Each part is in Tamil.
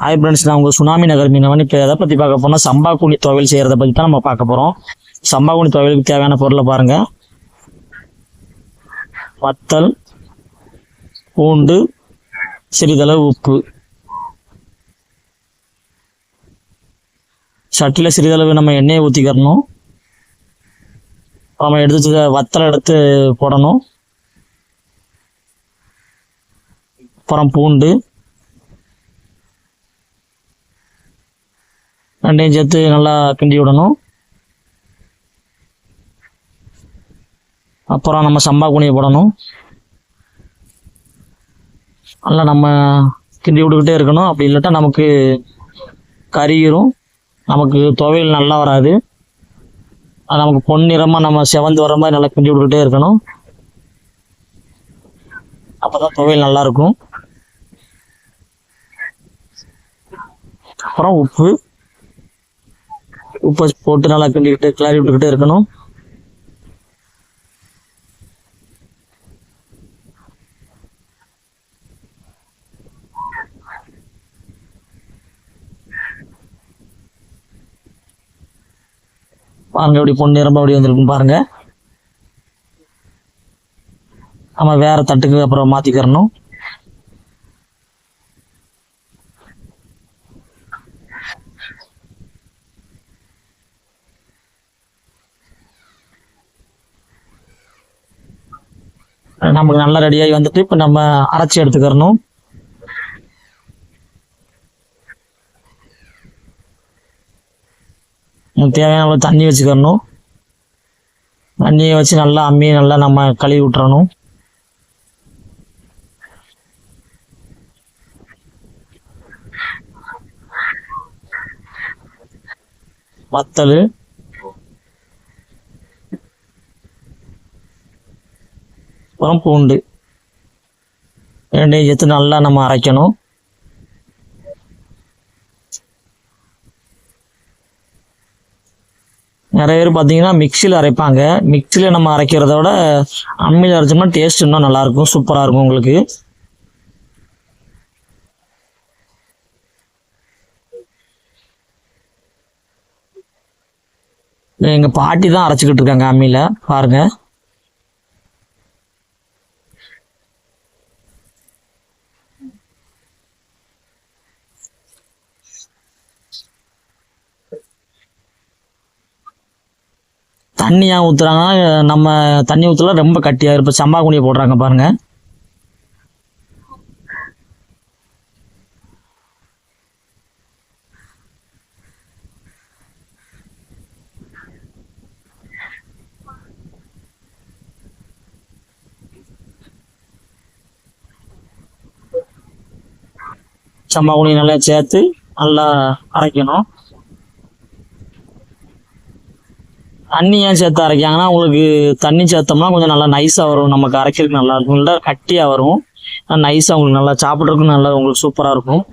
ஹாய் ஃப்ரெண்ட்ஸ் நான் உங்கள் சுனாமி நகர் மீனவன். இப்போ எதை பற்றி பார்க்க போனால் சம்பா கூனி துவையல் செய்கிறத பற்றி தான் நம்ம பார்க்க போகிறோம் சம்பா கூனி துவையலுக்கு தேவையான பொருளை பாருங்கள் வத்தல் பூண்டு சிறிதளவு உப்பு. சட்டியில் சிறிதளவு நம்ம எண்ணெயை ஊற்றிக்கிறணும் நம்ம எடுத்து வத்தலை எடுத்து போடணும். அப்புறம் பூண்டு. ரெண்டையும் சேர்த்து நல்லா கிண்டி விடணும். அப்புறம் நம்ம சம்பா குனியை போடணும். நல்லா நம்ம கிண்டி விட்டுக்கிட்டே இருக்கணும். அப்படி இல்லாட்டா நமக்கு கறியிரும் நமக்கு துவையல் நல்லா வராது. நமக்கு பொன்னிறமாக நம்ம செவந்து வர மாதிரி நல்லா கிண்டி விட்டுக்கிட்டே இருக்கணும். அப்போ தான் துவையல் நல்லாயிருக்கும் அப்புறம் உப்பு. உப்பை போட்டு நல்லா கிண்டிக்கிட்டு கிளறி விட்டுக்கிட்டே இருக்கணும். பாருங்க எப்படி பொண்ணு நிரம்ப அப்படி வந்திருக்கும் பாருங்க. நம்ம வேற தட்டுக்கு அப்புறம் மாத்திக்கிறணும். நமக்கு நல்லா ரெடியாகி வந்துட்டு இப்போ நம்ம அரைச்சி எடுத்துக்கிறணும். தேவையான அளவு தண்ணி வச்சுக்கிறணும். தண்ணியை வச்சு நல்லா அம்மியை நல்லா நம்ம கழுவி விட்டுறணும். வத்தல். அப்புறம் பூண்டு ரெண்டையும் சேர்த்து நல்லா நம்ம அரைக்கணும். நிறைய பேர் பார்த்தீங்கன்னா மிக்சியில் அரைப்பாங்க. மிக்சியில் நம்ம அரைக்கிறத விட அம்மியில் அரைச்சோம்னா டேஸ்ட் இன்னும் நல்லாயிருக்கும் சூப்பராக இருக்கும் உங்களுக்கு. எங்கள் பாட்டி தான் அரைச்சிக்கிட்டு இருக்காங்க அம்மியில் பாருங்கள் தண்ணி ஏன் ஊற்றுறாங்கன்னா நம்ம தண்ணி ஊற்றல ரொம்ப கட்டியாக இருப்போம் சம்பா குனியை போடுறாங்க பாருங்க. சம்பா குனியை நல்லா சேர்த்து நல்லா அரைக்கணும். தண்ணி ஏன் சேர்த்து அரைக்காங்கன்னா உங்களுக்கு தண்ணி சேர்த்தோம்னா கொஞ்சம் நல்லா நைஸாக வரும். நமக்கு அரைக்கிறதுக்கு நல்லா இருக்கும். இல்லை கட்டியாக வரும். நைஸாக உங்களுக்கு நல்லா சாப்பிட்றதுக்கும் நல்லா உங்களுக்கு சூப்பராக இருக்கும்.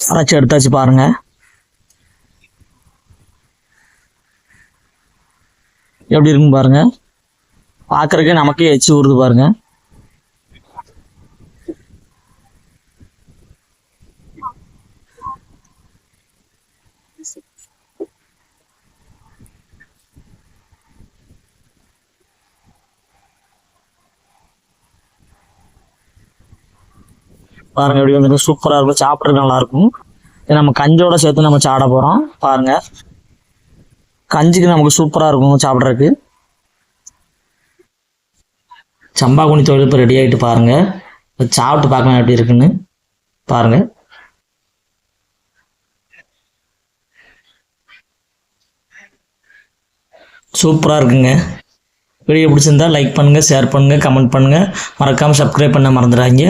அரைச்சி எடுத்தாச்சு பாருங்க. எப்படி இருக்கும் பாருங்க. பார்க்கறதுக்கே நமக்கே எச்சு ஊறுது பாருங்க. பாருங்க எப்படி வந்து சூப்பரா இருக்கும். சாப்பிட்றது நல்லா இருக்கும். நம்ம கஞ்சோட சேர்த்து நம்ம சாட போறோம். பாருங்க. கஞ்சிக்கு நமக்கு சூப்பராக இருக்கும் சாப்பிட்றதுக்கு. சம்பா குனி தொழில் இப்போ ரெடி ஆகிட்டு பாருங்கள் இப்போ சாப்பிட்டு பார்க்கலாம் எப்படி இருக்குன்னு பாருங்கள் சூப்பராக இருக்குங்க. வீடியோ பிடிச்சிருந்தா லைக் பண்ணுங்கள் ஷேர் பண்ணுங்கள் கமெண்ட் பண்ணுங்கள் மறக்காமல் சப்ஸ்கிரைப் பண்ண மறந்துடாங்க